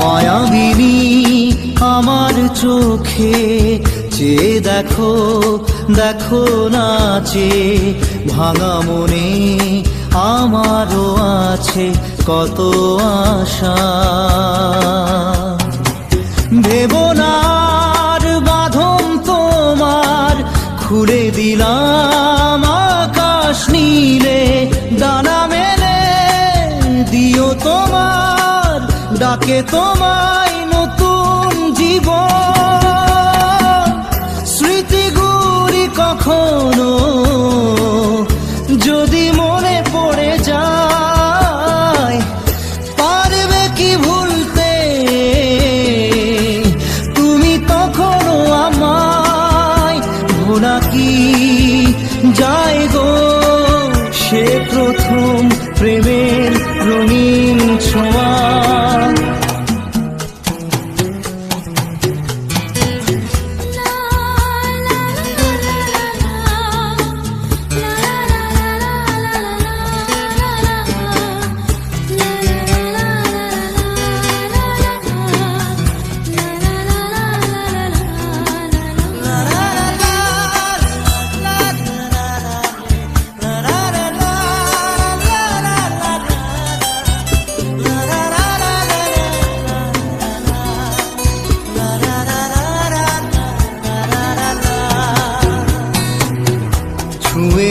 মায়াবিনী আমার চোখে চেয়ে দেখো দেখো নাচে ভাঙা মনে আমারও আছে কত আশা। ভেবনার বাঁধন তোমার খুলে দিলাম, আকাশ নীলে ডানা মেলে দিও তোমার। ডাকে তোমায় নতুন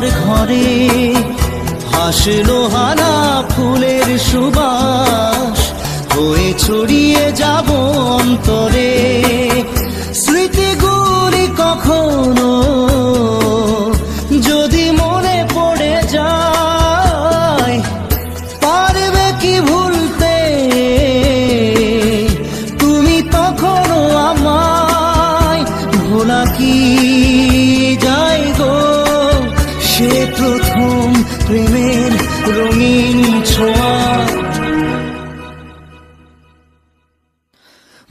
তোমার ঘরে হাসলো হানা ফুলের সুবাস। হয়ে ছড়িয়ে যাব অন্তরে। স্মৃতিগুলি কখনো যদি মনে পড়ে যায়, পারবে কি ভুলতে? তুমি কি